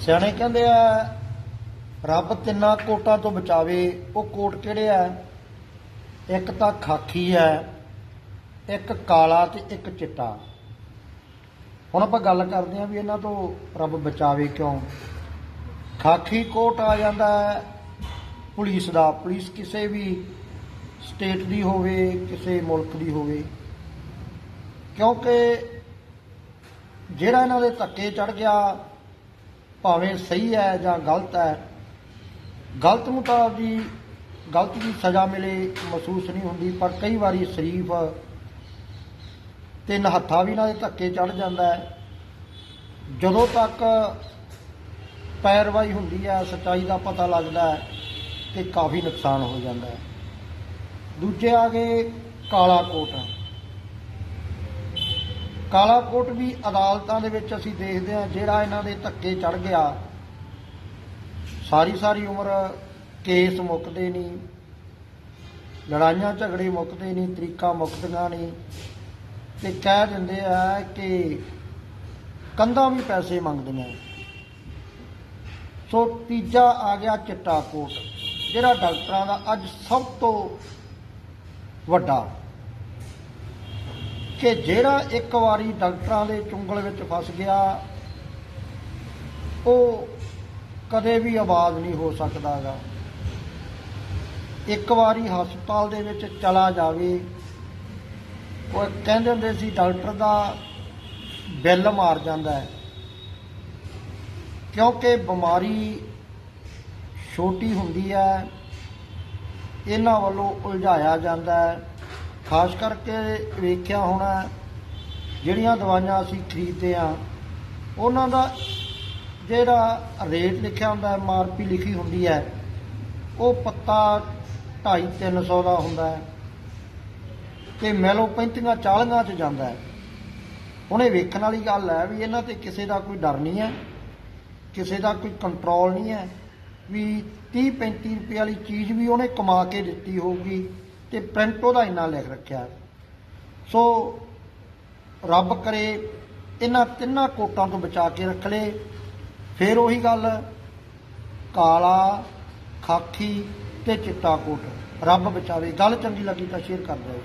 ਸਿਆਣੇ ਕਹਿੰਦੇ ਆ, ਰੱਬ ਤਿੰਨਾਂ ਕੋਟਾਂ ਤੋਂ ਬਚਾਵੇ, ਉਹ ਕੋਟ ਕਿਹੜੇ ਆ? ਇੱਕ ਤਾਂ ਖਾਕੀ ਹੈ ਇੱਕ ਕਾਲਾ ਤੇ ਇੱਕ ਚਿੱਟਾ। ਹੁਣ ਆਪਾਂ ਗੱਲ ਕਰਦੇ ਹਾਂ ਵੀ ਇਹਨਾਂ ਤੋਂ ਰੱਬ ਬਚਾਵੇ ਕਿਉਂ? ਖਾਕੀ ਕੋਟ ਆ ਜਾਂਦਾ, ਪੁਲਿਸ ਦਾ, ਪੁਲਿਸ ਕਿਸੇ ਵੀ ਸਟੇਟ ਦੀ ਹੋਵੇ, ਕਿਸੇ ਮੁਲਕ ਦੀ ਹੋਵੇ। ਕਿਉਂਕਿ ਜਿਹੜਾ ਇਹਨਾਂ ਦੇ ਧੱਕੇ ਚੜ ਗਿਆ ਭਾਵੇਂ ਸਹੀ ਹੈ ਜਾਂ ਗਲਤ ਹੈ, ਗਲਤ ਨੂੰ ਤਾਂ ਦੀ ਗਲਤ ਦੀ ਸਜ਼ਾ ਮਿਲੇ ਮਹਿਸੂਸ ਨਹੀਂ ਹੁੰਦੀ, ਪਰ ਕਈ ਵਾਰੀ ਸ਼ਰੀਫ ਤੇ ਨਹੱਥਾ ਵੀ ਇਹਨਾਂ ਦੇ ਧੱਕੇ ਚੜ ਜਾਂਦਾ ਹੈ। ਜਦੋਂ ਤੱਕ ਪੈਰਵਾਈ ਹੁੰਦੀ ਹੈ, ਸੱਚਾਈ ਦਾ ਪਤਾ ਲੱਗਦਾ ਹੈ ਤੇ ਕਾਫੀ ਨੁਕਸਾਨ ਹੋ ਜਾਂਦਾ ਹੈ। ਦੂਜੇ ਆ ਗਏ ਕਾਲਾ ਕੋਟ। ਕਾਲਾਕੋਟ ਵੀ ਅਦਾਲਤਾਂ ਦੇ ਵਿੱਚ ਅਸੀਂ ਦੇਖਦੇ ਹਾਂ ਜਿਹੜਾ ਇਹਨਾਂ ਦੇ ਧੱਕੇ ਚੜ ਗਿਆ। ਸਾਰੀ ਸਾਰੀ ਉਮਰ ਕੇਸ ਮੁੱਕਦੇ ਨਹੀਂ ਲੜਾਈਆਂ ਝਗੜੇ ਮੁੱਕਦੇ ਨਹੀਂ ਤਰੀਕਾ ਮੁੱਕਦੀਆਂ ਨਹੀਂ ਤੇ ਕਹਿ ਦਿੰਦੇ ਆ ਕਿ ਕੰਧਾਂ ਵੀ ਪੈਸੇ ਮੰਗਦੇ ਨੇ। ਸੋ ਤੀਜਾ ਆ ਗਿਆ ਚਿੱਟਾ ਕੋਟ, ਜਿਹੜਾ ਡਾਕਟਰਾਂ ਦਾ ਅੱਜ ਸਭ ਤੋਂ ਵੱਡਾ ਕਿ ਜਿਹੜਾ ਇੱਕ ਵਾਰੀ ਡਾਕਟਰਾਂ ਦੇ ਚੁੰਗਲ ਵਿੱਚ ਫਸ ਗਿਆ, ਉਹ ਕਦੇ ਵੀ ਆਬਾਦ ਨਹੀਂ ਹੋ ਸਕਦਾਗਾ। ਇੱਕ ਵਾਰੀ ਹਸਪਤਾਲ ਦੇ ਵਿੱਚ ਚਲਾ ਜਾਵੇ, ਉਹ ਕਹਿੰਦੇ ਹੁੰਦੇ ਸੀ, ਡਾਕਟਰ ਦਾ ਬਿੱਲ ਮਾਰ ਜਾਂਦਾ ਹੈ। ਕਿਉਂਕਿ ਬਿਮਾਰੀ ਛੋਟੀ ਹੁੰਦੀ ਹੈ, ਇਹਨਾਂ ਵੱਲੋਂ ਉਲਝਾਇਆ ਜਾਂਦਾ ਹੈ। ਖਾਸ ਕਰਕੇ ਵੇਖਿਆ ਹੋਣਾ ਜਿਹੜੀਆਂ ਦਵਾਈਆਂ ਅਸੀਂ ਖਰੀਦਦੇ ਆ ਉਹਨਾਂ ਦਾ ਜਿਹੜਾ ਰੇਟ ਲਿਖਿਆ ਹੁੰਦਾ ਐਮ ਆਰ ਪੀ ਲਿਖੀ ਹੁੰਦੀ ਹੈ, ਉਹ ਪੱਤਾ 2.5 300 ਦਾ ਹੁੰਦਾ ਹੈ ਤੇ ਮੈਲੋ 35 40 ਚ ਜਾਂਦਾ ਹੈ। ਹੁਣ ਇਹ ਵੇਖਣ ਵਾਲੀ ਗੱਲ ਹੈ ਵੀ ਇਹਨਾਂ ਤੇ ਕਿਸੇ ਦਾ ਕੋਈ ਡਰ ਨਹੀਂ ਹੈ, ਕਿਸੇ ਦਾ ਕੋਈ ਕੰਟਰੋਲ ਨਹੀਂ ਹੈ, ਵੀ 30 35 ਰੁਪਏ ਵਾਲੀ ਚੀਜ਼ ਵੀ ਉਹਨੇ ਕਮਾ ਕੇ ਦਿੱਤੀ ਹੋਊਗੀ। ਤੇ ਪ੍ਰਿੰਟ ਉਹਦਾ ਇੰਨਾ ਲਿਖ ਰੱਖਿਆ ਸੋ ਰੱਬ ਕਰੇ ਇਹਨਾਂ ਤਿੰਨਾਂ ਕੋਟਾਂ ਤੋਂ ਬਚਾ ਕੇ ਰੱਖ ਲੇ। ਫਿਰ ਉਹੀ ਗੱਲ, ਕਾਲਾ, ਖਾਕੀ ਤੇ ਚਿੱਟਾ ਕੋਟ। ਰੱਬ ਬਚਾਵੇ। ਗੱਲ ਚੰਗੀ ਲੱਗੀ ਤਾਂ ਸ਼ੇਅਰ ਕਰ ਦਿਓ।